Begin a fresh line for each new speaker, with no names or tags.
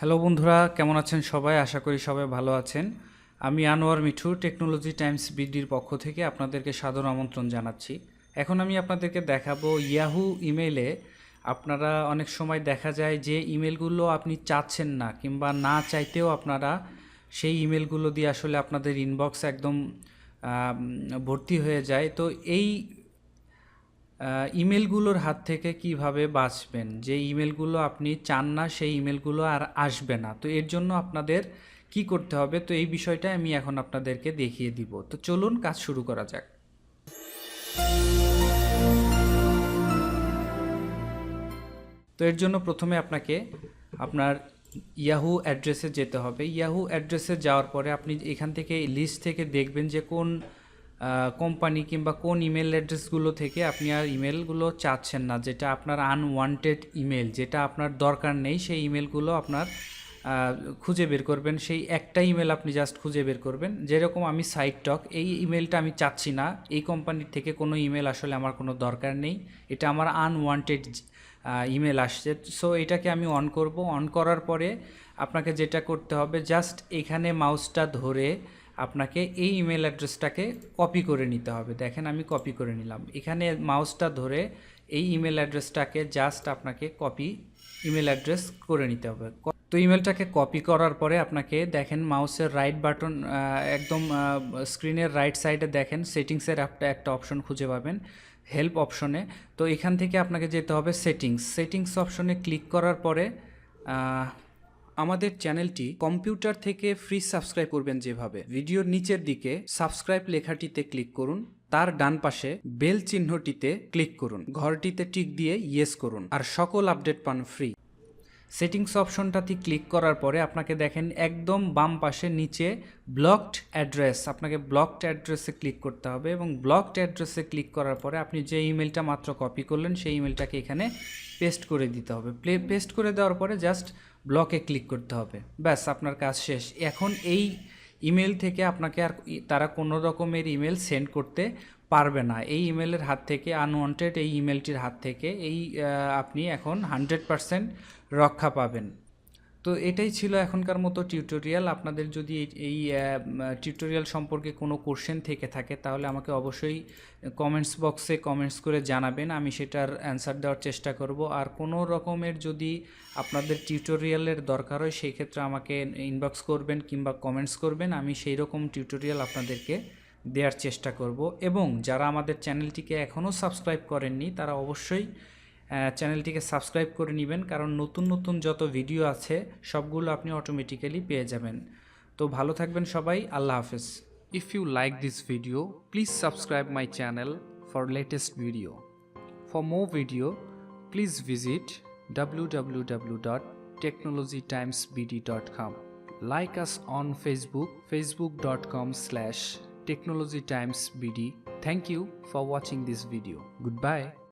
Hello বন্ধুরা, কেমন আছেন সবাই? আশা করি সবাই ভালো আছেন। আমি আনোয়ার মিঠু, টেকনোলজি টাইমস বিডির পক্ষ থেকে আপনাদেরকে সাদর আমন্ত্রণ জানাচ্ছি। এখন আমি আপনাদেরকে দেখাবো ইয়াহু ইমেলে আপনারা অনেক সময় দেখা যায় যে ইমেলগুলো আপনি চাচ্ছেন না কিংবা না চাইতেও আপনারা সেই ইমেলগুলো দিয়ে আসলে আপনাদের ইনবক্স একদম ভর্তি হয়ে যায়। তো এই ইমেলগুলোর হাত থেকে কীভাবে বাঁচবেন? যে ইমেলগুলো আপনি চান না, সেই ইমেলগুলো আর আসবে না। তো এর জন্য আপনাদের কি করতে হবে? তো এই বিষয়টা আমি এখন আপনাদেরকে দেখিয়ে দিব। তো চলুন, কাজ শুরু করা যাক। তো এর জন্য প্রথমে আপনাকে আপনার ইয়াহু অ্যাড্রেসে যেতে হবে। ইয়াহু অ্যাড্রেসে যাওয়ার পরে আপনি এখান থেকে লিস্ট থেকে দেখবেন যে কোন কোম্পানি কিংবা কোন ইমেল অ্যাড্রেসগুলো থেকে আপনি আর ইমেলগুলো চাচ্ছেন না, যেটা আপনার আনওয়ান্টেড ইমেল যেটা আপনার দরকার নেই, সেই ইমেলগুলো আপনার খুঁজে বের করবেন। সেই একটা ইমেল আপনি জাস্ট খুঁজে বের করবেন। যেরকম আমি সাইট টক এই ইমেলটা আমি চাচ্ছি না। এই কোম্পানির থেকে কোনো ইমেল আসলে আমার কোনো দরকার নেই। এটা আমার আনওয়ান্টেড ইমেল আসছে। সো এটাকে আমি অন করব। অন করার পরে আপনাকে যেটা করতে হবে জাস্ট এখানে মাউসটা ধরে আপনাকে এই ইমেল অ্যাড্রেসটাকে কপি করে নিতে হবে। দেখেন আমি কপি করে নিলাম। এখানে মাউসটা ধরে এই ইমেল অ্যাড্রেসটাকে জাস্ট আপনাকে কপি ইমেল অ্যাড্রেস করে নিতে হবে। তো ইমেলটাকে কপি করার পরে আপনাকে দেখেন মাউসের রাইট বাটন একদম স্ক্রিনের রাইট সাইডে দেখেন সেটিংসের একটা একটা অপশন খুঁজে পাবেন হেল্প অপশনে তো এখান থেকে আপনাকে যেতে হবে সেটিংস সেটিংস অপশনে ক্লিক করার পরে আমাদের চ্যানেলটি কম্পিউটার থেকে ফ্রি সাবস্ক্রাইব করবেন যেভাবে। ভিডিওর নিচের দিকে সাবস্ক্রাইব লেখাটিতে ক্লিক করুন, তার ডান পাশে বেল চিহ্নটিতে ক্লিক করুন। ঘরটিতে টিক দিয়ে ইয়েস করুন, আর সকল আপডেট পান ফ্রি সেটিংস অপশনটাতে ক্লিক করার পরে আপনাকে দেখেন একদম বাম পাশে নিচে ব্লকড অ্যাড্রেস আপনাকে ব্লকড অ্যাড্রেসে ক্লিক করতে হবে এবং ব্লকড অ্যাড্রেসে ক্লিক করার পরে আপনি যে ইমেলটা মাত্র কপি করলেন, সেই ইমেলটাকে এখানে পেস্ট করে দিতে হবে। প্লে পেস্ট করে দেওয়ার পরে জাস্ট ব্লকে ক্লিক করতে হবে। ব্যাস, আপনার কাজ শেষ। এখন এই ইমেল থেকে আপনাকে আর তারা কোনো রকমের ইমেল সেন্ড করতে পারবে না। এই ইমেলের হাত থেকে আনওয়ান্টেড এই ইমেলটির হাত থেকে এই আপনি এখন হান্ড্রেড পারসেন্ট রক্ষা পাবেন। তো এটাই ছিল এখনকার মতো টিউটোরিয়াল আপনাদের যদি এই- টিউটোরিয়াল সম্পর্কে কোনো কোশ্চেন থেকে থাকে, তাহলে আমাকে অবশ্যই কমেন্টস বক্সে কমেন্টস করে জানাবেন। আমি সেটার অ্যান্সার দেওয়ার চেষ্টা করব। আর কোনো রকমের যদি আপনাদের টিউটোরিয়ালের দরকার হয়, সেই ক্ষেত্রে আমাকে ইনবক্স করবেন কিংবা কমেন্টস করবেন। আমি সেই রকম টিউটোরিয়াল আপনাদেরকে দেওয়ার চেষ্টা করব এবং যারা আমাদের চ্যানেলটিকে এখনও সাবস্ক্রাইব করেননি, তারা অবশ্যই চ্যানেলটিকে সাবস্ক্রাইব করে নেবেন কারণ নতুন নতুন যত ভিডিও আছে, সবগুলো আপনি অটোমেটিক্যালি পেয়ে যাবেন। তো ভালো থাকবেন সবাই, আল্লাহ হাফেজ। If you like this video please subscribe my channel for latest video for more video please visit www.technologytimesbd.com like us on facebook facebook.com slash technologytimesbd thank you for watching this video. Goodbye